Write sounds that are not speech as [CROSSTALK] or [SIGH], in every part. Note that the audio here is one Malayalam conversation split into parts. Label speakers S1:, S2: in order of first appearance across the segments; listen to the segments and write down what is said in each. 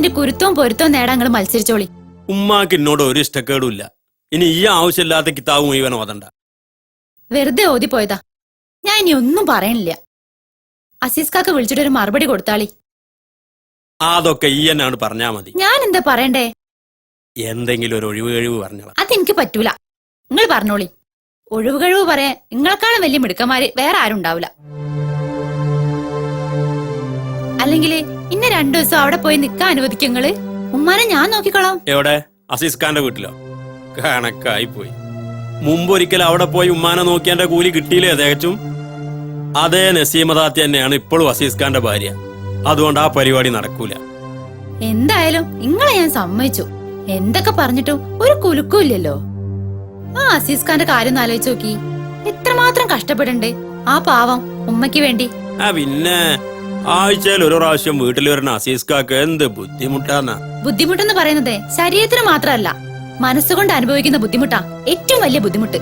S1: അതിന്റെ കുരുത്തവും പൊരുത്തവും നേടാൻ നിങ്ങൾ മത്സരിച്ചോളി.
S2: ഉമ്മാക്ക് എന്നോട് ഒരു ഇഷ്ടക്കേടുമില്ല. ഇനി ഈ ആവശ്യമില്ലാത്ത കിതാബ് മുഴുവൻ ഓതണ്ട.
S1: വെറുതെ ഓതി പോയതാ. ഞാൻ ഇനി ഒന്നും പറയണില്ല. അസീസ്കാക്ക് വിളിച്ചിട്ട് ഒരു മറുപടി കൊടുത്താളി.
S2: അതൊക്കെ ഈ എന്നാണ് പറഞ്ഞാ മതി.
S1: ഞാൻ എന്താ പറയണ്ടേ?
S2: എന്തെങ്കിലും ഒരു ഒഴിവ് കഴിവ് പറഞ്ഞോളാം.
S1: അതെനിക്ക് പറ്റൂല. നിങ്ങൾ പറഞ്ഞോളി. ഒഴിവ് കഴിവ് പറയാൻ നിങ്ങളെക്കാളും വലിയ മിടുക്കന്മാര് വേറെ ആരും ഉണ്ടാവില്ല അല്ലെങ്കിൽ ഇന്ന രണ്ടു ദിവസം അവിടെ പോയി നിക്കാൻ അനുവദിക്കങ്ങൾ? ഉമ്മാനെ ഞാൻ നോക്കിക്കോളാം.
S2: എവിടെ? അസീസ് ഖാന്റെ വീട്ടിലോ? കണക്കായി പോയി. മുമ്പ് ഒരിക്കൽ അവിടെ പോയി ഉമ്മാനെ നോക്കിയാന്റെ കൂലി കിട്ടിയില്ലേ തികച്ചും അതേ നസീമദാത്തി തന്നെയാണ് ഇപ്പോഴും അസീസ് ഖാന്റെ ഭാര്യ. അതുകൊണ്ട് ആ പരിപാടി നടക്കൂല.
S1: എന്തായാലും നിങ്ങളെ ഞാൻ സമ്മതിച്ചു. എന്തൊക്കെ പറഞ്ഞിട്ടും ഒരു കുലുക്കും ഇല്ലല്ലോ. ആ അസീസ് ഖാന്റെ കാര്യം ആലോചിച്ച് നോക്കി. എത്രമാത്രം കഷ്ടപ്പെടണ്ടേ. ആ പാവം ഉമ്മയ്ക്ക് വേണ്ടി.
S2: ആ പിന്നെ ആഴ്ചയിൽ ഒരു പ്രാവശ്യം വീട്ടിൽ വരുന്ന അസീസ് കാക്ക് എന്ത് ബുദ്ധിമുട്ടാന്ന?
S1: ബുദ്ധിമുട്ടെന്ന് പറയുന്നത് ശരീരത്തിന് മാത്രമല്ല മനസ്സുകൊണ്ട് അനുഭവിക്കുന്ന ബുദ്ധിമുട്ടാ. ഏറ്റവും വലിയ ബുദ്ധിമുട്ട്.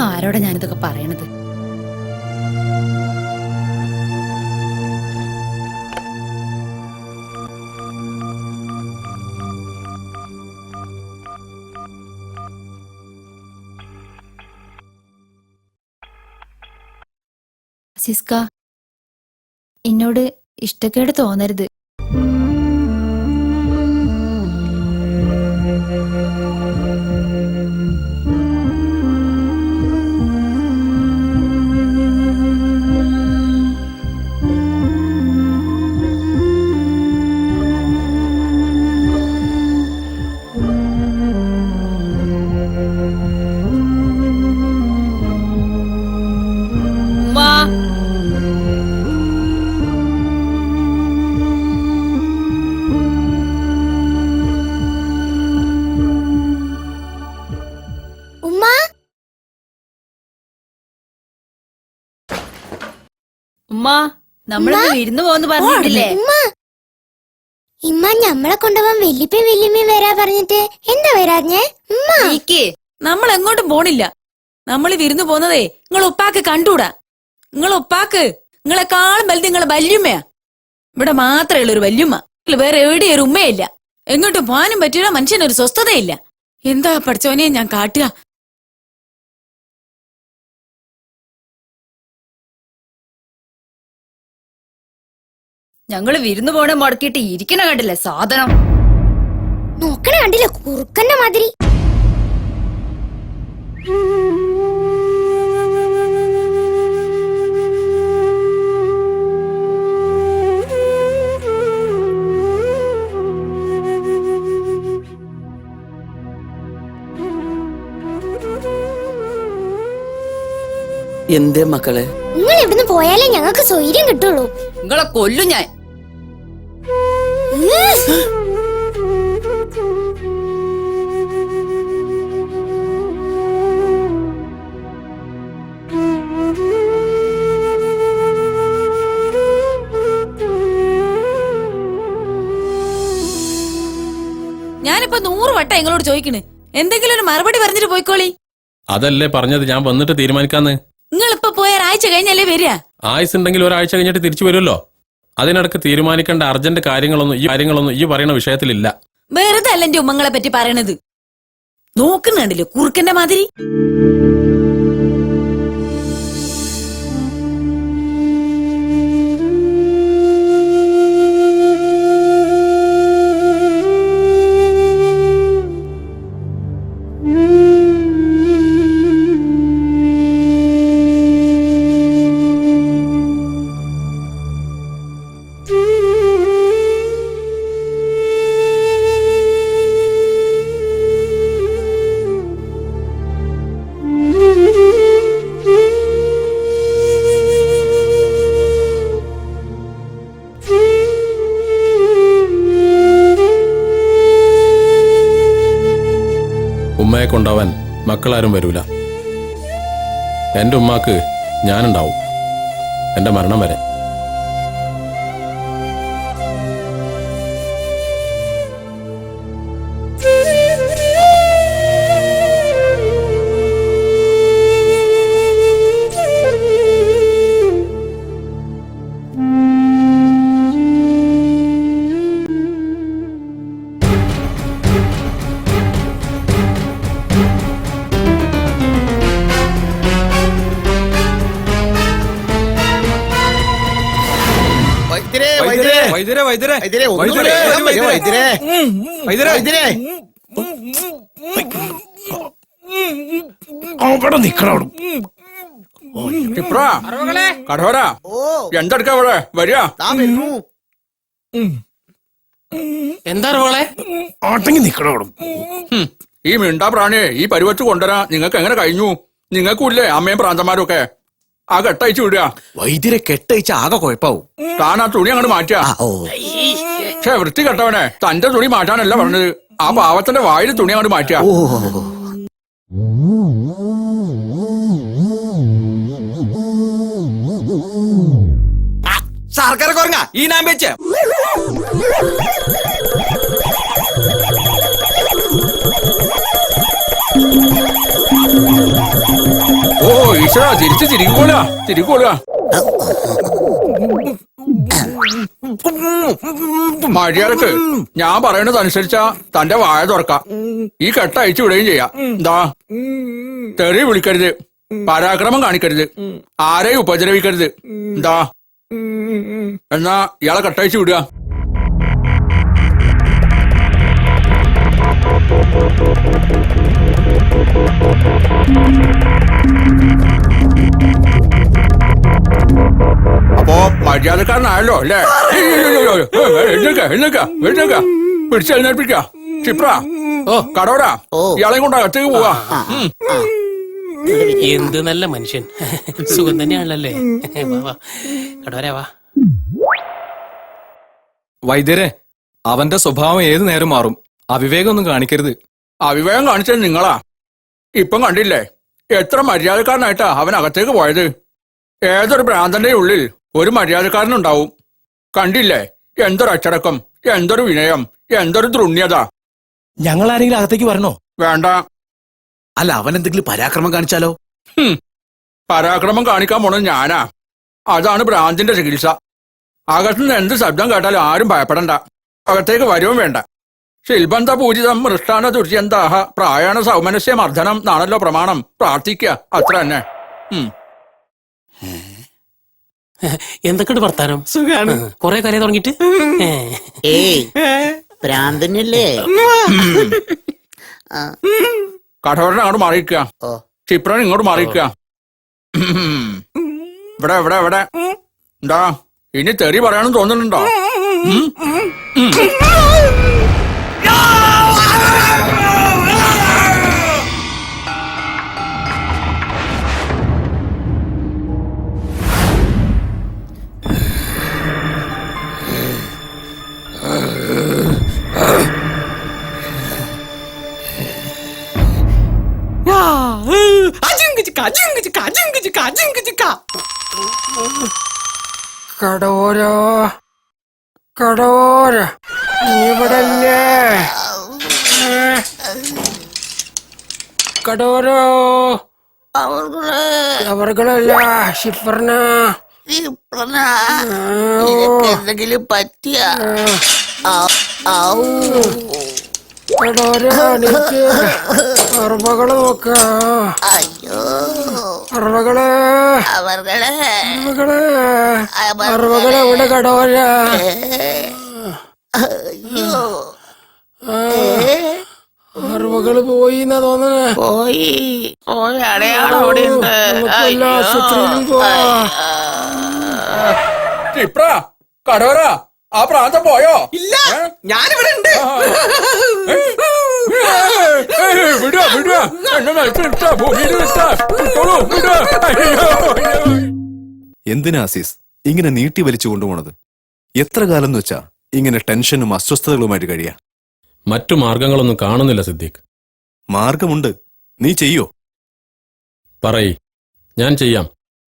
S1: ആരോടാ ഞാനിതൊക്കെ പറയണത്? സിസ്ക എന്നോട് ഇഷ്ടക്കേട് തോന്നരുത്. നമ്മളിന്ന് വിരുന്ന് പോന്ന് പറഞ്ഞിട്ടില്ലേ?
S3: ഇമ്മ ഞമ്മളെ കൊണ്ടുപോകാൻ വല്യപ്പയും വല്യമ്മയും വരാ പറഞ്ഞിട്ട് എന്താ വരാഞ്ഞേ? ഉമ്മ.
S4: നമ്മൾ എങ്ങോട്ടും പോണില്ല. നമ്മൾ വിരുന്നു പോന്നതേ നിങ്ങൾ ഉപ്പാക്ക് കണ്ടൂടാ നിങ്ങൾ ഉപ്പാക്ക് നിങ്ങളെക്കാളും വലുത് നിങ്ങളെ വല്യമ്മയാ. ഇവിടെ മാത്രമേ ഉള്ളൂ ഒരു വല്യമ്മ വേറെ എവിടെയും ഒരു ഉമ്മയില്ല. എങ്ങോട്ടും പോകാനും പറ്റില്ല മനുഷ്യനൊരു സ്വസ്ഥതയില്ല. എന്താ പഠിച്ചവനെ ഞാൻ കാട്ടുക?
S1: ഞങ്ങൾ വിരുന്നു പോണ മുടക്കിയിട്ട് ഇരിക്കണ കണ്ടില്ലേ സാധനം?
S3: നോക്കണ കണ്ടില്ലേ കുറുക്കന്റെ മാതിരി.
S5: എന്തേ മക്കളെ?
S3: നിങ്ങൾ ഇവിടുന്ന് പോയാലേ ഞങ്ങൾക്ക് സ്വൈര്യം കിട്ടുള്ളൂ.
S4: നിങ്ങളെ കൊല്ലും ഞാൻ. ഞാനിപ്പോ നൂറ് വട്ടം എങ്ങളോട് ചോദിക്കണ്. എന്തെങ്കിലും ഒരു മറുപടി പറഞ്ഞിട്ട് പോയിക്കോളി.
S6: അതല്ലേ പറഞ്ഞത് ഞാൻ വന്നിട്ട് തീരുമാനിക്കാന്ന്.
S4: നിങ്ങൾ ഇപ്പൊ പോയ ഒരാഴ്ച കഴിഞ്ഞല്ലേ വരിക?
S6: ആയുസ് ഉണ്ടെങ്കിൽ ഒരാഴ്ച കഴിഞ്ഞിട്ട് തിരിച്ചു വരുമല്ലോ. അതിനിടക്ക് തീരുമാനിക്കേണ്ട അർജന്റ് കാര്യങ്ങളൊന്നും ഈ കാര്യങ്ങളൊന്നും ഈ പറയുന്ന വിഷയത്തിലില്ല.
S4: വെറുതെ അല്ല എന്റെ ഉമ്മങ്ങളെ പറ്റി പറയണത്. നോക്കുന്നുണ്ടല്ലോ കുറുക്കന്റെ മാതിരി.
S6: മക്കളാരും വരൂല. എന്റെ ഉമ്മാക്ക് ഞാനുണ്ടാവും. എന്റെ മരണം വരെ.
S5: വൈദ്യരെ അവിടെ നിക്കണം
S7: കടവര
S8: ഓ.
S7: എന്തെടുക്ക ഇവിടെ വരിക.
S9: എന്താ റോളെ?
S5: ആട്ടെങ്കി നിക്കണം അവിടെ.
S7: ഈ മിണ്ടാ പ്രാണിയെ ഈ പരിവച്ച് കൊണ്ടുവരാ നിങ്ങൾക്ക് എങ്ങനെ കഴിഞ്ഞു? നിങ്ങൾക്കൂല്ലേ അമ്മയും പ്രാന്തന്മാരും ഒക്കെ ആ കെട്ടയച്ചു വിടുക.
S5: വൈദ്യരെ കെട്ടയച്ച ആകെ കുഴപ്പാവും.
S7: താൻ ആ തുണി അങ്ങോട്ട് മാറ്റുക.
S8: ഓ.
S7: പക്ഷെ വൃത്തി കെട്ടവനെ. തന്റെ തുണി മാറ്റാനല്ല പറഞ്ഞത്. ആ പാവത്തിന്റെ വായിൽ തുണി അങ്ങോട്ട് മാറ്റുക.
S8: ഓ.
S5: സർക്കാർ കുറങ്ങ ഈ നാം വെച്ച്.
S7: ഓ മര്യാദയ്ക്ക് ഞാൻ പറയണത് അനുസരിച്ചാ തന്റെ വായ തുറക്കാം. ഈ കെട്ട അയച്ചു വിടുകയും ചെയ്യാം. എന്താ തെറി വിളിക്കരുത് പരാക്രമം കാണിക്കരുത് ആരെയും ഉപദ്രവിക്കരുത്. എന്താ എന്നാ ഇയാളെ കെട്ടയച്ചു വിടുക. അപ്പോ മര്യാദക്കാരനായല്ലോ അല്ലേ? എഴുന്നേക്ക എഴുന്നേക്ക എഴുന്നേക്ക പിടിച്ചെഴുന്നേൽപ്പിക്ക ക്ഷിപ്ര. ഓ കടവടാ ഇയാളെ കൊണ്ടാ ഒറ്റയ്ക്ക് പോവാ.
S9: എന്ത് നല്ല മനുഷ്യൻ. സുഖം തന്നെയാണല്ലേ? വാ വാ. വാ.
S5: വൈദ്യരെ അവന്റെ സ്വഭാവം ഏതു നേരം മാറും? അവിവേകമൊന്നും കാണിക്കരുത്.
S7: അവിവേകം കാണിച്ചത് നിങ്ങളാ. ഇപ്പം കണ്ടില്ലേ? എത്ര മര്യാദക്കാരനായിട്ടാ അവൻ അകത്തേക്ക് പോയത്? ഏതൊരു ഭ്രാന്തന്റെ ഉള്ളിൽ ഒരു മര്യാദക്കാരനുണ്ടാവും? കണ്ടില്ലേ? എന്തൊരു അച്ചടക്കം എന്തൊരു വിനയം എന്തൊരു ദ്രുണ്യത
S10: ഞങ്ങൾ ആരെങ്കിലും അകത്തേക്ക് വരണോ?
S7: വേണ്ട.
S10: അല്ല അവൻ എന്തെങ്കിലും പരാക്രമം കാണിച്ചാലോ?
S7: പരാക്രമം കാണിക്കാൻ പോണത് ഞാനാ. അതാണ് ഭ്രാന്തിന്റെ ചികിത്സ. അകത്തുനിന്ന് എന്ത് ശബ്ദം കേട്ടാലും ആരും ഭയപ്പെടണ്ട. അകത്തേക്ക് വരുവും വേണ്ട. ശില്ബന്ധ പൂജിതം മൃഷ്ടാന ദുര്യന്താഹ പ്രായണ സൗമനസ്യ മർദ്ദനം എന്നാണല്ലോ പ്രമാണം. പ്രാർത്ഥിക്കുക അത്ര തന്നെ. ഉം.
S9: എന്തൊക്കെയുണ്ട് വർത്താനം?
S10: സുഖാണ്.
S9: കൊറേ കാര്യം തുടങ്ങിട്ട്.
S8: ഏയ്
S7: കഠോരൻ അങ്ങോട്ട്
S8: മാറിയിരിക്കുക
S7: ക്ഷിപ്രൻ ഇങ്ങോട്ട് മാറിയിരിക്കുക ഇവിടെ ഇവിടെ ഇവിടെ. എന്താ ഇനി തെറി പറയാനും തോന്നുന്നുണ്ടോ?
S11: കടോര കടോര നീ ഇവിടല്ലേ? കടോരോ? അവർകളല്ല ഷിഫർന
S8: ഇപ്രന എന്തെങ്കിലും പറ്റിയ?
S11: ഔ. അറുപകൾ നോക്ക.
S8: അയ്യോ.
S11: അറുപകൾ
S8: അവർകൾ
S11: അറുപകൾ അറുപകൾ എവിടെ കടോര
S8: അയ്യോ.
S11: അറുപകൾ പോയി എന്നാ തോന്നണേ?
S8: പോയി. പോയി അടയാളം അവിടെ ഉണ്ട്.
S11: ആശുപത്രിയിലും പോവാ.
S7: ആ പ്രാന്തം പോയോ? ഇല്ല.
S5: ഞാനിവിടെ ഉണ്ട്.
S7: വിടുക വിടുക എന്നെ നിലത്തിലിട്ട ഭൂമിയിലിട്ട വിട്ടോളൂ, വിടുക. അയ്യോ, അയ്യോ.
S12: എന്തിനാ ആസീസ് ഇങ്ങനെ നീട്ടി വലിച്ചു കൊണ്ടുപോണത്? എത്ര കാലം എന്ന് വെച്ചാ ഇങ്ങനെ ടെൻഷനും അസ്വസ്ഥതകളുമായിട്ട് കഴിയാ?
S6: മറ്റു മാർഗങ്ങളൊന്നും കാണുന്നില്ല സിദ്ദീഖ്.
S12: മാർഗമുണ്ട്. നീ ചെയ്യോ?
S6: പറയ്. ഞാൻ ചെയ്യാം.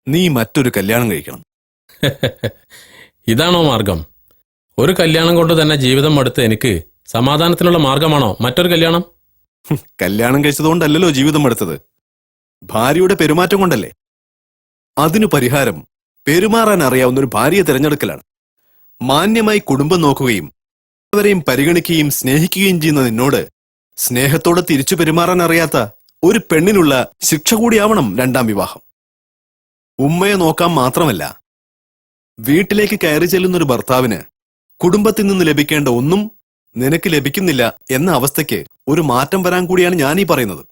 S12: നീ മറ്റൊരു കല്യാണം കഴിക്കണം. [LAUGHS]
S6: ഇതാണോ മാർഗം? ഒരു കല്യാണം കൊണ്ട് തന്നെ ജീവിതം അടുത്ത് എനിക്ക് സമാധാനത്തിനുള്ള മാർഗമാണോ മറ്റൊരു കല്യാണം?
S12: കല്യാണം കഴിച്ചതുകൊണ്ടല്ലല്ലോ ജീവിതം എടുത്തത് ഭാര്യയുടെ പെരുമാറ്റം കൊണ്ടല്ലേ? അതിനു പരിഹാരം പെരുമാറാൻ അറിയാവുന്ന ഒരു ഭാര്യയെ തിരഞ്ഞെടുക്കലാണ്. മാന്യമായി കുടുംബം നോക്കുകയും അവരെയും പരിഗണിക്കുകയും സ്നേഹിക്കുകയും ചെയ്യുന്ന നിന്നോട് സ്നേഹത്തോടെ തിരിച്ചു പെരുമാറാൻ അറിയാത്ത ഒരു പെണ്ണിനുള്ള ശിക്ഷ കൂടിയാവണം രണ്ടാം വിവാഹം. ഉമ്മയെ നോക്കാൻ മാത്രമല്ല വീട്ടിലേക്ക് കയറി ചെല്ലുന്ന ഒരു ഭർത്താവിന് കുടുംബത്തിൽ നിന്ന് ലഭിക്കേണ്ട ഒന്നും നിനക്ക് ലഭിക്കുന്നില്ല എന്ന അവസ്ഥയ്ക്ക് ഒരു മാറ്റം വരാൻ കൂടിയാണ് ഞാനീ പറയുന്നത്.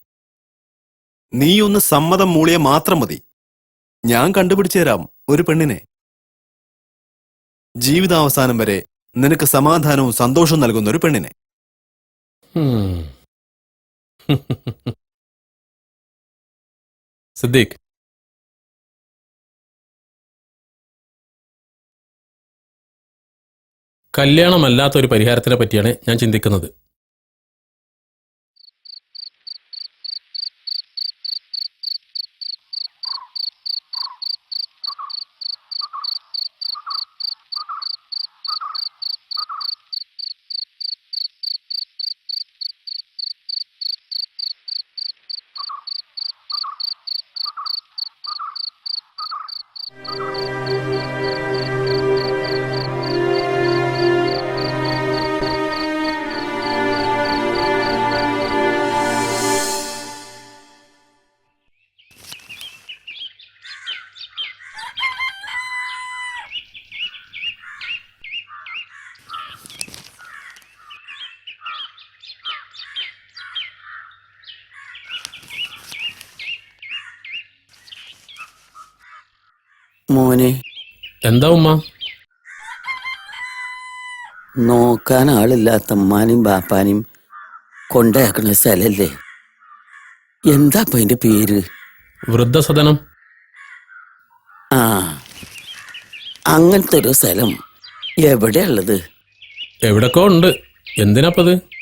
S12: നീ ഒന്ന് സമ്മതം മൂളിയ മാത്രം മതി. ഞാൻ കണ്ടുപിടിച്ചു തരാം ഒരു പെണ്ണിനെ. ജീവിതാവസാനം വരെ നിനക്ക് സമാധാനവും സന്തോഷവും നൽകുന്ന ഒരു പെണ്ണിനെ. [LAUGHS]
S6: സിദ്ദീഖ് കല്യാണമല്ലാത്ത ഒരു പരിഹാരത്തിനെ പറ്റിയാണ് ഞാൻ ചിന്തിക്കുന്നത്.
S8: മോനെ.
S6: എന്താ ഉമ്മ?
S8: നോക്കാൻ ആളില്ലാത്ത അമ്മാനും ബാപ്പാനും കൊണ്ടയാക്കണ സ്ഥലല്ലേ? എന്താ പോയിന്റെ അതിന്റെ പേര്?
S6: വൃദ്ധസദനം.
S8: ആ അങ്ങനത്തെ ഒരു സ്ഥലം എവിടെയുള്ളത്
S6: എവിടൊക്കെ ഉണ്ട്. എന്തിനാപ്പത്?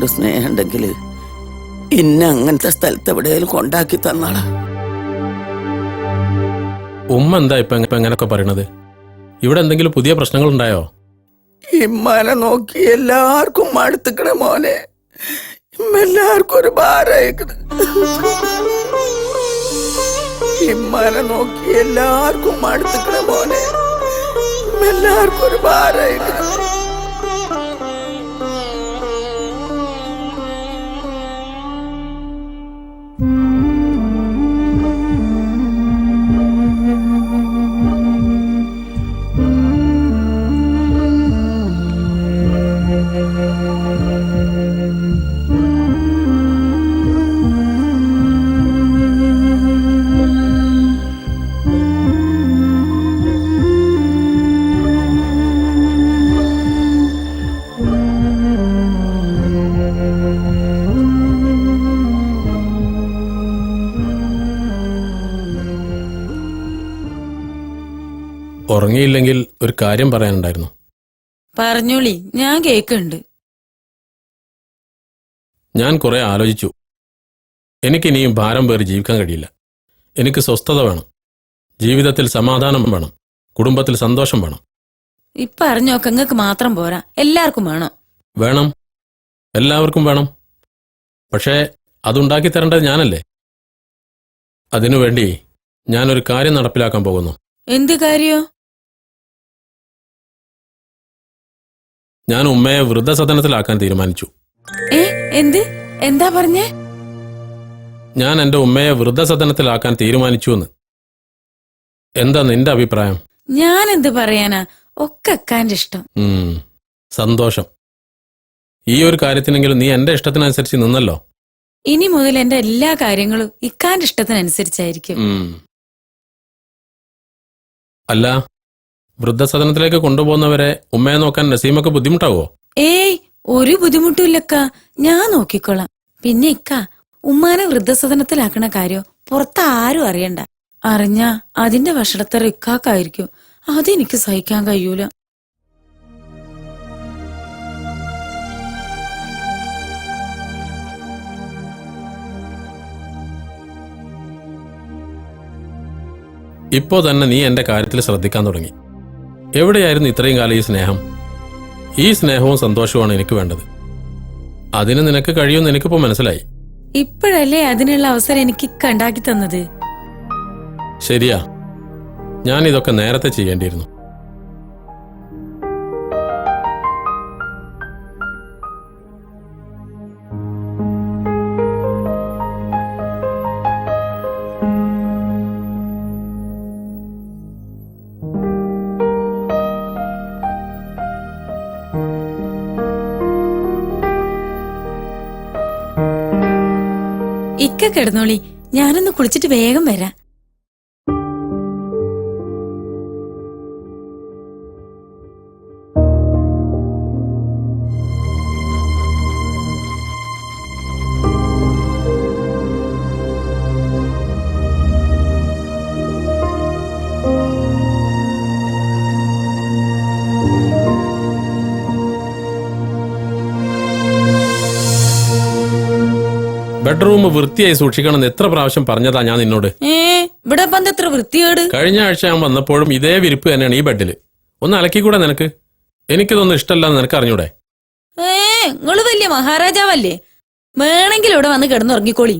S8: എന്നോട് സ്നേഹം ഉണ്ടെങ്കിൽ ഇന്നെ അങ്ങനത്തെ സ്ഥലത്ത് എവിടെയെങ്കിലും കൊണ്ടാക്കി തന്നാളാ
S6: ഉമ്മ എന്താ ഇപ്പൊ ഇപ്പൊ എങ്ങനെയൊക്കെ പറയണത്? ഇവിടെ എന്തെങ്കിലും പുതിയ പ്രശ്നങ്ങൾ ഉണ്ടായോ
S8: ഇമ്മനെ നോക്കി എല്ലാവർക്കും മടുത്തുക്കണ മോനെ. ഇമ്മ എല്ലാവർക്കും ഒരു ഭാരയക്കണ് ഇമ്മനെ നോക്കി എല്ലാവർക്കും മടുത്തുക്കണ മോനെ. ഇമ്മ എല്ലാവർക്കും ഒരു ഭാരയക്കണ്
S6: ഉറങ്ങിയില്ലെങ്കിൽ ഒരു കാര്യം പറയാനുണ്ടായിരുന്നു.
S4: പറഞ്ഞോളി ഞാൻ കേക്കുണ്ട്.
S6: ഞാൻ കുറെ ആലോചിച്ചു. എനിക്ക് ഇനിയും ഭാരം പേറി ജീവിക്കാൻ കഴിയില്ല. എനിക്ക് സ്വസ്ഥത വേണം. ജീവിതത്തിൽ സമാധാനം വേണം. കുടുംബത്തിൽ സന്തോഷം വേണം.
S4: ഇപ്പൊ അറിഞ്ഞോക്കെ നിങ്ങൾക്ക് മാത്രം പോരാ. എല്ലാവർക്കും വേണം?
S6: വേണം. എല്ലാവർക്കും വേണം. പക്ഷേ അതുണ്ടാക്കി തരേണ്ടത് ഞാനല്ലേ? അതിനുവേണ്ടി ഞാനൊരു കാര്യം നടപ്പിലാക്കാൻ പോകുന്നു.
S4: എന്ത് കാര്യോ?
S6: ഞാൻ ഉമ്മയെ വൃദ്ധസദനത്തിലാക്കാൻ തീരുമാനിച്ചു.
S4: ഏ എന്ത്? എന്താ പറഞ്ഞേ?
S6: ഞാൻ എന്റെ ഉമ്മയെ വൃദ്ധസദനത്തിലാക്കാൻ തീരുമാനിച്ചു എന്ന് എന്താ നിന്റെ അഭിപ്രായം?
S4: ഞാൻ എന്ത് പറയാനാ? ഒക്കെ അക്കാന്റെ ഇഷ്ടം.
S6: ഉം, സന്തോഷം. ഈ ഒരു കാര്യത്തിനെങ്കിലും നീ എന്റെ ഇഷ്ടത്തിനനുസരിച്ച് നിന്നല്ലോ.
S4: ഇനി മുതൽ എന്റെ എല്ലാ കാര്യങ്ങളും ഇക്കാന്റെ ഇഷ്ടത്തിനനുസരിച്ചായിരിക്കും.
S6: ഉം. അല്ല വൃദ്ധസദനത്തിലേക്ക് കൊണ്ടുപോകുന്നവരെ ഉമ്മയെ നോക്കാൻ നസീമക്ക് ബുദ്ധിമുട്ടാവോ?
S4: ഏയ് ഒരു ബുദ്ധിമുട്ടുമില്ലക്ക. ഞാൻ നോക്കിക്കോളാം. പിന്നെ ഇക്ക ഉമ്മാനെ വൃദ്ധസദനത്തിലാക്കണ കാര്യോ പുറത്ത് ആരും അറിയണ്ട. അറിഞ്ഞ അതിന്റെ വഷളത്തറ ഇക്കാക്കായിരിക്കും. അതെനിക്ക് സഹിക്കാൻ കഴിയൂല.
S6: ഇപ്പോ തന്നെ നീ എന്റെ കാര്യത്തിൽ ശ്രദ്ധിക്കാൻ തുടങ്ങി. എവിടെയായിരുന്നു ഇത്രയും കാലം ഈ സ്നേഹം? ഈ സ്നേഹവും സന്തോഷവുമാണ് എനിക്ക് വേണ്ടത്. അതിന് നിനക്ക് കഴിയുമെന്ന് എനിക്കിപ്പോ മനസ്സിലായി.
S4: ഇപ്പോഴല്ലേ അതിനുള്ള അവസരം എനിക്ക് കണ്ടാക്കി തന്നത്?
S6: ശരിയാ. ഞാൻ ഇതൊക്കെ നേരത്തെ ചെയ്യേണ്ടിയിരുന്നു.
S4: ഇക്ക കിടന്നോളി. ഞാനൊന്ന് കുളിച്ചിട്ട് വേഗം വരാം.
S6: ബെഡ്റൂം വൃത്തിയായി സൂക്ഷിക്കണമെന്ന് എത്ര പ്രാവശ്യം പറഞ്ഞതാ ഞാൻ നിന്നോട്?
S4: ഏ ഇവിടെ പന്ത് എത്ര വൃത്തിയോട്
S6: കഴിഞ്ഞ ആഴ്ച ഞാൻ വന്നപ്പോഴും ഇതേ വിരിപ്പ് തന്നെയാണ് ഈ ബെഡിൽ ഒന്ന് അലക്കിക്കൂടെ നിനക്ക്? എനിക്കിതൊന്നും ഇഷ്ടമല്ല നിനക്ക് അറിഞ്ഞൂടെ?
S4: ഏ നിങ്ങൾ വലിയ മഹാരാജാവല്ലേ? വേണമെങ്കിൽ ഇവിടെ വന്ന് കിടന്നുറങ്ങിക്കോളി.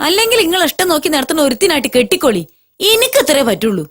S4: അല്ലെങ്കിൽ നിങ്ങൾ ഇഷ്ടം നോക്കി നടത്തുന്ന ഒരുത്തിനായിട്ട് കെട്ടിക്കോളി. എനിക്കത്രേ പറ്റുള്ളൂ.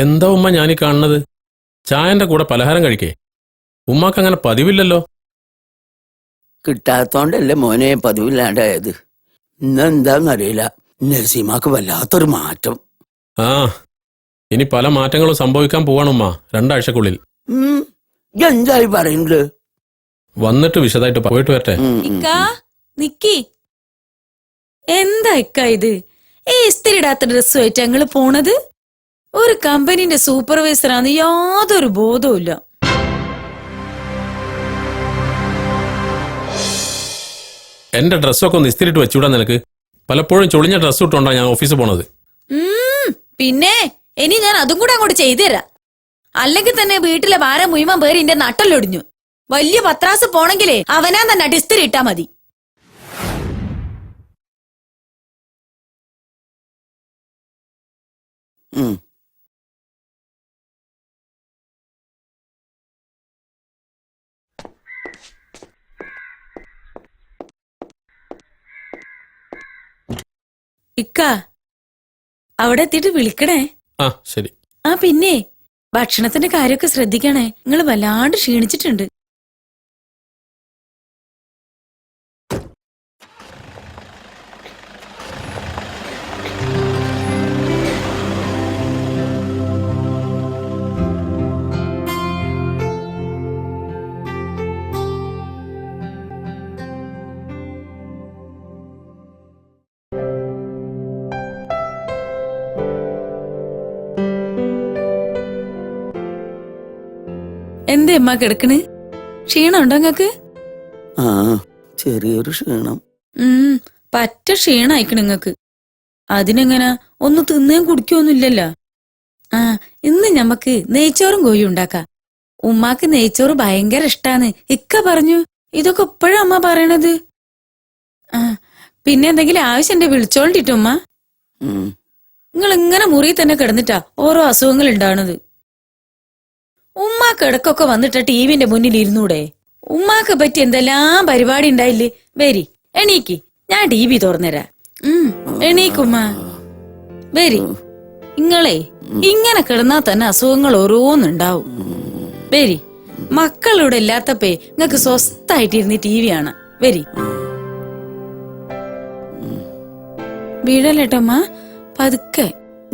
S6: എന്താ ഉമ്മ ഞാനീ കാണുന്നത്? ചായന്റെ കൂടെ പലഹാരം കഴിക്കേ. ഉമ്മാക്ക് അങ്ങനെ പതിവില്ലല്ലോ.
S8: കിട്ടാത്തോണ്ടല്ലേ മോനെ പതിവില്ലാണ്ടായത്. ഇന്നെന്താന്നറിയില്ല. നസീമാക്ക് വല്ലാത്തൊരു മാറ്റം.
S6: ആ ഇനി പല മാറ്റങ്ങളും സംഭവിക്കാൻ പോവാണ് ഉമ്മ രണ്ടാഴ്ചക്കുള്ളിൽ.
S8: എന്തായി പറയുന്നത്?
S6: വന്നിട്ട് വിശദമായിട്ട് പോയിട്ട് വരട്ടെ.
S4: നിക്കി. എന്താ ഇക്ക ഇത്? ഈ ഇസ്തിരിടാത്ത ഡ്രസ് വെച്ച് ഞങ്ങൾ പോണത്? ഒരു കമ്പനിന്റെ സൂപ്പർവൈസറാന്ന് യാതൊരു ബോധവുമില്ല
S6: എന്റെ ഡ്രസ്സൊക്കെ ഒന്ന് ഇസ്തിരിട്ട് വെച്ചുവിടാൻ നിനക്ക്. പലപ്പോഴും ചൊളിഞ്ഞ ഡ്രസ്സ് ഇട്ടോണ്ടാ ഞാൻ ഓഫീസിൽ പോണത്.
S4: ഉം, പിന്നെ ഇനി ഞാൻ അതും കൂടെ അങ്ങോട്ട് ചെയ്തുതരാം. അല്ലെങ്കിൽ തന്നെ വീട്ടിലെ ഭാരം മുഴുവൻ പേര് എന്റെ നട്ടല്ലൊടിഞ്ഞു. വലിയ പത്രാസ് പോണെങ്കിലേ അവനാ തന്നെ ഡിസ്തിരി ഇട്ടാ മതി.
S8: ഉം.
S4: ഇക്ക അവിടെ എത്തിയിട്ട് വിളിക്കണേ.
S6: ആ ശരി.
S4: ആ പിന്നെ ഭക്ഷണത്തിന്റെ കാര്യമൊക്കെ ശ്രദ്ധിക്കണേ. നിങ്ങൾ വല്ലാണ്ട് ക്ഷീണിച്ചിട്ടുണ്ട്. എന്തേ അമ്മ കിടക്കണ്? ക്ഷീണം ഉണ്ടോ നിങ്ങക്ക്
S8: ആ ചെറിയൊരു ക്ഷീണം.
S4: ഉം പറ്റ ക്ഷീണായിക്കണ് നിങ്ങക്ക് അതിനെങ്ങനെ ഒന്ന് തിന്നേം കുടിക്കൊന്നുമില്ലല്ലോ. ആ ഇന്ന് ഞമ്മക്ക് നെയ്ച്ചോറും കോഴി ഉണ്ടാക്കാം. ഉമ്മാക്ക് നെയ്ച്ചോറ് ഭയങ്കര ഇഷ്ടാന്ന് ഇക്ക പറഞ്ഞു ഇതൊക്കെ ഇപ്പോഴും അമ്മ പറയണത്? ആ പിന്നെ എന്തെങ്കിലും ആവശ്യം എന്റെ വിളിച്ചോണ്ടിട്ടുമ്മ
S8: ഉം.
S4: നിങ്ങൾ ഇങ്ങനെ മുറി തന്നെ കിടന്നിട്ടാ ഓരോ അസുഖങ്ങൾ ഉണ്ടാവണത്. ഉമ്മാക്ക് ഇടക്കൊക്കെ വന്നിട്ട് ടിവിന്റെ മുന്നിൽ ഇരുന്നൂടെ? ഉമ്മാക്ക് പറ്റി എന്തെല്ലാം പരിപാടി ഉണ്ടായില്ലേ? വരി എണീക്ക്. ഞാൻ ടി വി തുറന്നുതരാ ഉം എണീക്കുമ്മ വരി ഇങ്ങളെ ഇങ്ങനെ കിടന്നാ തന്നെ അസുഖങ്ങൾ ഓരോന്നുണ്ടാവും. വരി മക്കളിവിടെ ഇല്ലാത്തപ്പേ നിങ്ങക്ക് സ്വസ്ഥായിട്ടിരുന്ന് ടി വി ആണ് വരി. വീഴല്ലേട്ടമ്മ പതുക്കെ.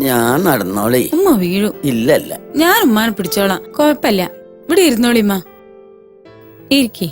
S8: ഞാൻ നടന്നോളി.
S4: ഉമ്മ വീഴും.
S8: ഇല്ലല്ല.
S4: ഞാൻ ഉമ്മാനെ പിടിച്ചോളാം. കൊഴപ്പല്ല ഇവിടെ ഇരുന്നോളിമ്മ ഇരിക്കേ.